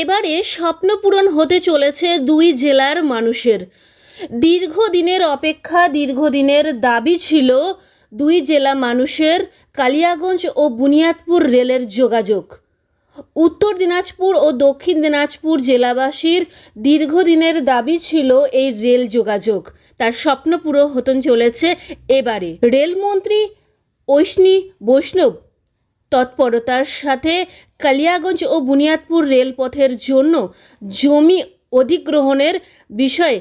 এবারে স্বপ্ন পূরণ হতে চলেছে দুই জেলার মানুষের। দীর্ঘদিনের অপেক্ষা, দীর্ঘদিনের দাবি ছিল দুই জেলা মানুষের কালিয়াগঞ্জ ও বুনিয়াদপুর রেলের যোগাযোগ। উত্তর দিনাজপুর ও দক্ষিণ দিনাজপুর জেলাবাসীর দীর্ঘদিনের দাবি ছিল এই রেল যোগাযোগ। তার স্বপ্ন পুরো হতে চলেছে এবারে। রেলমন্ত্রী ঐষ্ণী বৈষ্ণব তৎপরতার সাথে কালিয়াগঞ্জ ও বুনিয়াদপুর রেলপথের জন্য জমি অধিগ্রহণের বিষয়ে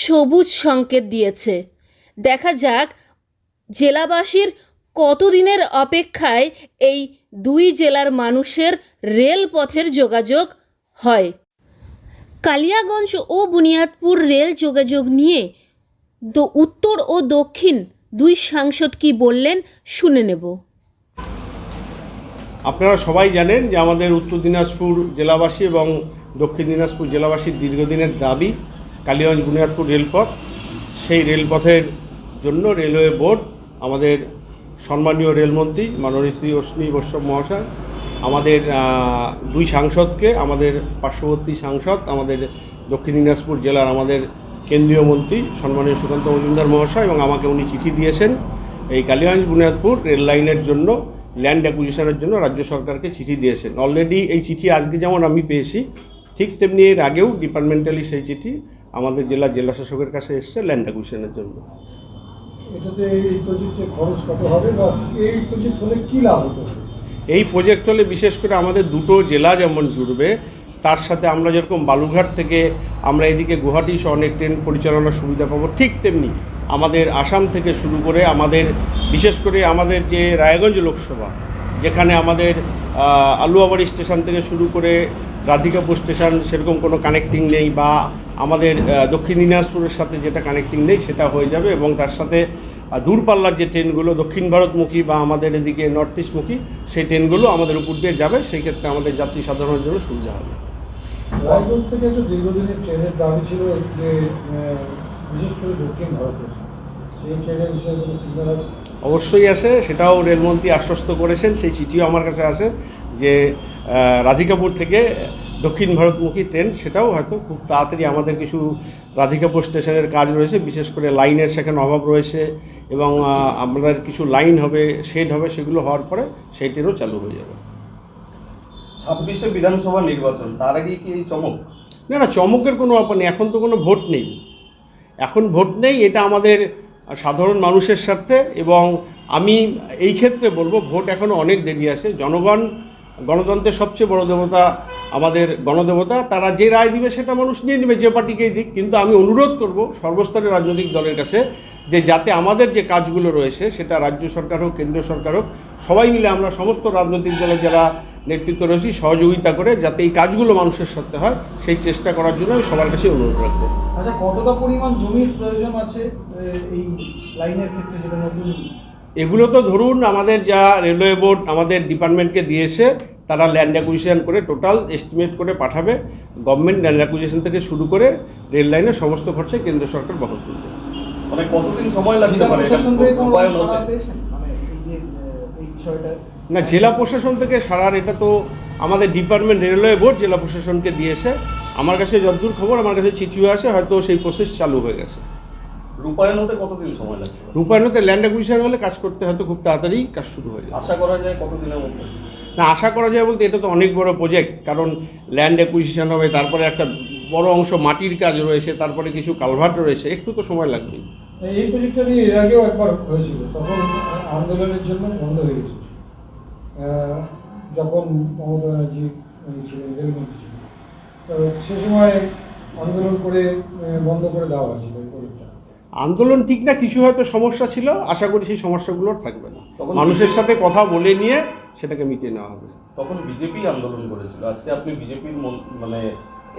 সবুজ সংকেত দিয়েছে। দেখা যাক জেলাবাসীর কতদিনের অপেক্ষায় এই দুই জেলার মানুষের রেলপথের যোগাযোগ হয়। কালিয়াগঞ্জ ও বুনিয়াদপুর রেল যোগাযোগ নিয়ে উত্তর ও দক্ষিণ দুই সাংসদ কি বললেন শুনে নেব। আপনারা সবাই জানেন যে আমাদের উত্তর দিনাজপুর জেলাবাসী এবং দক্ষিণ দিনাজপুর জেলাবাসীর দীর্ঘদিনের দাবি, কালীগঞ্জ বুনিয়াদপুর রেলপথ। সেই রেলপথের জন্য রেলওয়ে বোর্ড, আমাদের সম্মানীয় রেলমন্ত্রী মাননীয় শ্রী অশ্বিনী বৈষ্ণব মহাশয়, আমাদের দুই সাংসদকে, আমাদের পার্শ্ববর্তী সাংসদ, আমাদের দক্ষিণ দিনাজপুর জেলার আমাদের কেন্দ্রীয় মন্ত্রী সম্মানীয় সুকান্ত মজুমদার মহাশয় এবং আমাকে উনি চিঠি দিয়েছেন এই কালীগঞ্জ বুনিয়াদপুর রেল লাইনের জন্য। ল্যান্ড অ্যাকুইজিশনের জন্য রাজ্য সরকারকে চিঠি দিয়েছেন। অলরেডি এই চিঠি আজকে যেমন আমি পেয়েছি ঠিক তেমনি এর আগেও ডিপার্টমেন্টালি সেই চিঠি আমাদের জেলা জেলা শাসকের কাছে এসছে ল্যান্ড অ্যাকুইজিশনের জন্য। এটাতে এই প্রজেক্টে খরচ কত হবে বা এই প্রজেক্ট হলে কী লাভ হতে এই প্রজেক্ট হলে বিশেষ করে আমাদের দুটো জেলা যেমন জুড়বে তার সাথে আমরা যেরকম বালুঘাট থেকে আমরা এদিকে গুয়াহাটি অনেক ট্রেন পরিচালনার সুবিধা পাবো, ঠিক তেমনি আমাদের আসাম থেকে শুরু করে আমাদের, বিশেষ করে আমাদের যে রায়গঞ্জ লোকসভা, যেখানে আমাদের আলুয়াবাড়ি স্টেশন থেকে শুরু করে রাধিকাপুর স্টেশন সেরকম কোনো কানেক্টিং নেই বা আমাদের দক্ষিণ দিনাজপুরের সাথে যেটা কানেক্টিং নেই সেটা হয়ে যাবে এবং তার সাথে দূরপাল্লার যে ট্রেনগুলো, দক্ষিণ ভারতমুখী বা আমাদের এদিকে নর্থ ইস্টমুখী, সেই ট্রেনগুলো আমাদের উপর দিয়ে যাবে, সেই ক্ষেত্রে আমাদের যাত্রী সাধারণের জন্য সুবিধা হবে। রায়গঞ্জ থেকে একটা দীর্ঘদিনের ট্রেনের দাবি ছিল যে বিশেষ করে দক্ষিণ ভারতের সেই ট্রেনের বিষয়ে কোনো সিগন্যাল আছে? অবশ্যই আছে, সেটাও রেলমন্ত্রী আশ্বস্ত করেছেন, সেই চিঠিও আমার কাছে আছে যে রাধিকাপুর থেকে দক্ষিণ ভারতমুখী ট্রেন, সেটাও হয়তো খুব তাড়াতাড়ি আমাদের কিছু রাধিকাপুর স্টেশনের কাজ রয়েছে, বিশেষ করে লাইনের সেখানে অভাব রয়েছে এবং আমাদের কিছু লাইন হবে, শেড হবে, সেগুলো হওয়ার পরে সেই ট্রেনও চালু হয়ে যাবে। ছাব্বিশে বিধানসভা নির্বাচন, তার আগে কি এই চমক? না না, চমকের কোনো ব্যাপার নেই। এখন তো কোনো ভোট নেই। এখন ভোট নেই, এটা আমাদের সাধারণ মানুষের স্বার্থে এবং আমি এই ক্ষেত্রে বলব, ভোট এখনও অনেক দেরি আছে। জনগণ, গণতন্ত্রের সবচেয়ে বড় দেবতা আমাদের গণদেবতা। তারা যে রায় দিবে সেটা মানুষ নিয়ে নেবে, যে পার্টিকেই দিক। কিন্তু আমি অনুরোধ করব সর্বস্তরের রাজনৈতিক দলের কাছে যে যাতে আমাদের যে কাজগুলো রয়েছে সেটা রাজ্য সরকার হোক কেন্দ্রীয় সরকার হোক সবাই মিলে আমরা সমস্ত রাজনৈতিক দলের যারা নেতৃত্ব রয়েছি সহযোগিতা করে যাতে এই কাজগুলো মানুষের সাথে হয় সেই চেষ্টা করার জন্য আমি সবার কাছে অনুরোধ রাখব। আচ্ছা কতটা পরিমাণ জমির প্রয়োজন আছে এই লাইনের ক্ষেত্রে যেটা নতুন? এগুলো তো ধরুন আমাদের যা রেলওয়ে বোর্ড আমাদের ডিপার্টমেন্টকে দিয়েছে তারা ল্যান্ড অ্যাকুইজিশন করে টোটাল এস্টিমেট করে পাঠাবে। গভর্নমেন্ট ল্যান্ড অ্যাকুইজিশন থেকে শুরু করে রেল লাইনের সমস্ত খরচে কেন্দ্র সরকার বহন করবে। মানে কতদিন সময় লাগতে পারে? রূপায়ণ হতে? মানে না জেলা প্রশাসন থেকে সারার এটা তো আমাদের ডিপার্টমেন্ট রেলওয়ে বোর্ড জেলা প্রশাসনকে দিয়েছে। আমার কাছে যতদূর খবর আমার কাছে চিঠিও আছে হয়তো সেই প্রসেস চালু হয়ে গেছে। রূপায়ণ হতে কতদিন সময় লাগতে পারে রূপায়ণতে ল্যান্ড অ্যাকুইজিশন হলে কাজ করতে হয়তো খুব তাড়াতাড়ি কাজ শুরু হয়ে যাবে। আশা করা যায় কতদিনের মধ্যে? না আশা করা যায় বলতে এটা তো অনেক বড় প্রজেক্ট কারণ ল্যান্ড অ্যাকুইজিশন হবে তারপরে একটা বড় অংশ মাটির কাজ রয়েছে তারপরে কিছু কালভার্ট রয়েছে একটু তো সময় লাগবেই। এই প্রজেক্টটা নিয়ে এর আগেও একবার হয়েছিল। তখন আন্দোলনের জন্য বন্ধ হয়ে গেছিল যখন মমতা ব্যানার্জি ছিলেন রেলমন্ত্রী ছিলেন। তো সে সময় আন্দোলন করে বন্ধ করে দেওয়া হয়েছিল এই প্রজেক্টটা আন্দোলন ঠিক না কিছু হয়তো সমস্যা ছিল। আশা করি সেই সমস্যাগুলো আর থাকবে না। তখন মানুষের সাথে কথা বলে নিয়ে সেটাকে মিটিয়ে নেওয়া হবে। তখন বিজেপি আন্দোলন করেছিল। আজকে আপনি বিজেপির মানে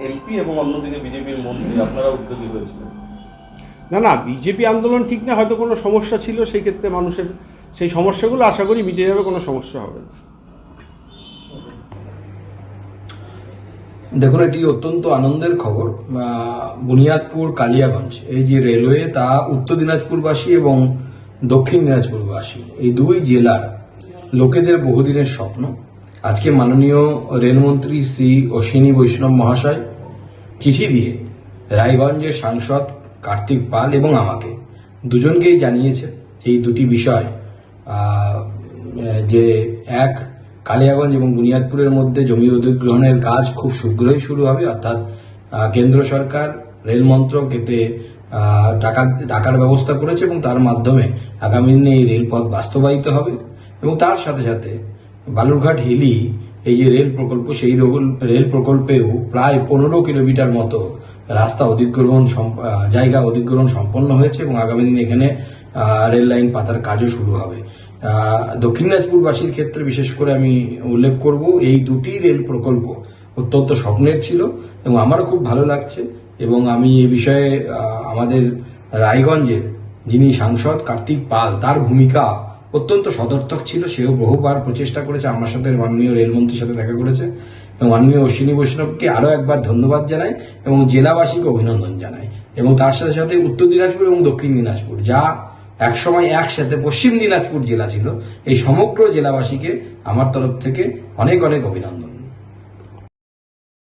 এমপি এবং অন্যদিকে বিজেপির মন্ত্রী আপনারা উদ্যোগী হয়েছিলেন। না না, বিজেপি আন্দোলন ঠিক না, হয়তো কোনো সমস্যা ছিল, সেই ক্ষেত্রে মানুষের সেই সমস্যাগুলো আশা করি মিটে যাবে, কোনো সমস্যা হবে না। দেখুন, এটি অত্যন্ত আনন্দের খবর। বুনিয়াদপুর কালিয়াগঞ্জ, এই যে রেলওয়ে, তা উত্তর দিনাজপুরবাসী এবং দক্ষিণ দিনাজপুরবাসী, এই দুই জেলার লোকেদের বহুদিনের স্বপ্ন। আজকে মাননীয় রেলমন্ত্রী শ্রী অশ্বিনী বৈষ্ণব মহাশয় চিঠি দিয়ে রায়গঞ্জের সাংসদ কার্তিক পাল এবং আমাকে। দুজনকেই জানিয়েছে এই দুটি বিষয় যে এক, কালিয়াগঞ্জ এবং বুনিয়াদপুরের মধ্যে জমি অধিগ্রহণের কাজ খুব শীঘ্রই শুরু হবে, অর্থাৎ কেন্দ্র সরকার, রেল মন্ত্রক এতে টাকা, টাকার ব্যবস্থা করেছে এবং তার মাধ্যমে আগামী দিনে এই রেলপথ বাস্তবায়িত হবে। এবং তার সাথে সাথে বালুরঘাট হিলি এই যে রেল প্রকল্প, সেই রোল- প্রকল্পেও প্রায় পনেরো কিলোমিটার মতো রাস্তা অধিগ্রহণ জায়গা অধিগ্রহণ সম্পন্ন হয়েছে এবং আগামী দিনে এখানে রেল লাইন পাতার কাজও শুরু হবে। দক্ষিণ দিনাজপুরবাসীর ক্ষেত্রে বিশেষ করে আমি উল্লেখ করব, এই দুটি রেল প্রকল্প অত্যন্ত স্বপ্নের ছিল এবং আমারও খুব ভালো লাগছে এবং আমি এ বিষয়ে আমাদের রায়গঞ্জের যিনি সাংসদ কার্তিক পাল, তার ভূমিকা অত্যন্ত সদর্থক ছিল, সেও বহুবার প্রচেষ্টা করেছে, আমার সাথে মাননীয় রেলমন্ত্রীর সাথে দেখা করেছে, এবং মাননীয় অশ্বিনী বৈষ্ণবকে আরও একবার ধন্যবাদ জানাই এবং জেলাবাসীকে অভিনন্দন জানাই। এবং তার সাথে সাথে উত্তর দিনাজপুর এবং দক্ষিণ দিনাজপুর, যা একসময় একসাথে পশ্চিম দিনাজপুর জেলা ছিল, এই সমগ্র জেলাবাসীকে আমার তরফ থেকে অনেক অনেক অভিনন্দন।